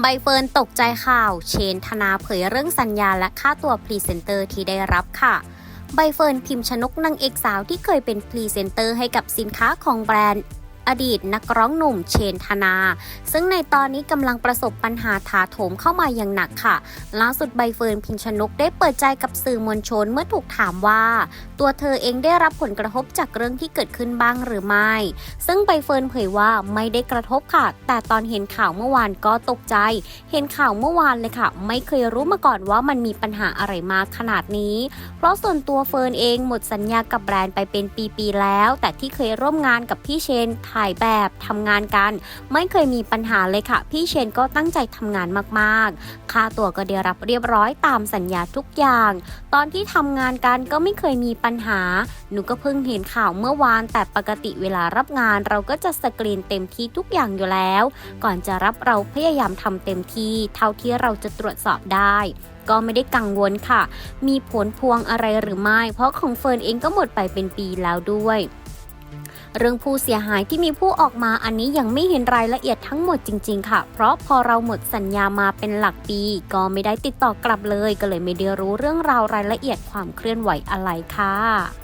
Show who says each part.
Speaker 1: ใบเฟิร์นตกใจข่าว เชนธนาเผยเรื่องสัญญาและค่าตัวพรีเซนเตอร์ที่ได้รับค่ะใบเฟิร์นพิมพ์ชนกนางเอกสาวที่เคยเป็นพรีเซนเตอร์ให้กับสินค้าของแบรนด์ อดีตนักร้องหนุ่มเชนธนา ซึ่งในตอนนี้กำลังประสบปัญหาถาโถมเข้ามาอย่างหนักค่ะ ล่าสุดใบเฟิร์นพิมชนกได้เปิดใจกับสื่อมวลชนเมื่อถูกถามว่า ตัวเธอเองได้รับผลกระทบจากเรื่องที่เกิดขึ้นบ้างหรือไม่ ซึ่งใบเฟิร์นเผยว่าไม่ได้กระทบค่ะ แต่ตอนเห็นข่าวเมื่อวานก็ตกใจ เห็นข่าวเมื่อวานเลยค่ะ ไม่เคยรู้มาก่อนว่ามันมีปัญหาอะไรมากขนาดนี้ เพราะส่วนตัวเฟิร์นเองหมดสัญญากับแบรนด์ไปเป็นปีๆแล้ว แต่ที่เคยร่วมงานกับพี่เชนถ่ายแบบทำงานกัน ไม่เคยมีปัญหาเลยค่ะ พี่เชนก็ตั้งใจทำงานมากๆ ค่าตัวก็ได้รับเรียบร้อยตามสัญญาทุกอย่าง ตอนที่ทำงานกันก็ไม่เคยมีปัญหา หนูก็เพิ่งเห็นข่าวเมื่อวาน แต่ปกติเวลารับงานเราก็จะสกรีนเต็มที่ทุกอย่างอยู่แล้ว ก่อนจะรับเราพยายามทำเต็มที่ เท่าที่เราจะตรวจสอบได้ก็ไม่ได้กังวลค่ะ มีผลพวงอะไรหรือไม่ เพราะของเฟิร์นเองก็หมดไปเป็นปีแล้วด้วย เรื่องผู้เสียหายที่มีผู้ออกมาอันนี้ยังไม่เห็นรายละเอียดทั้งหมดจริง ๆ ค่ะ เพราะพอเราหมดสัญญามาเป็นหลักปี ก็ไม่ได้ติดต่อกลับเลย ก็เลยไม่ได้รู้เรื่องราวรายละเอียดความเคลื่อนไหวอะไรค่ะ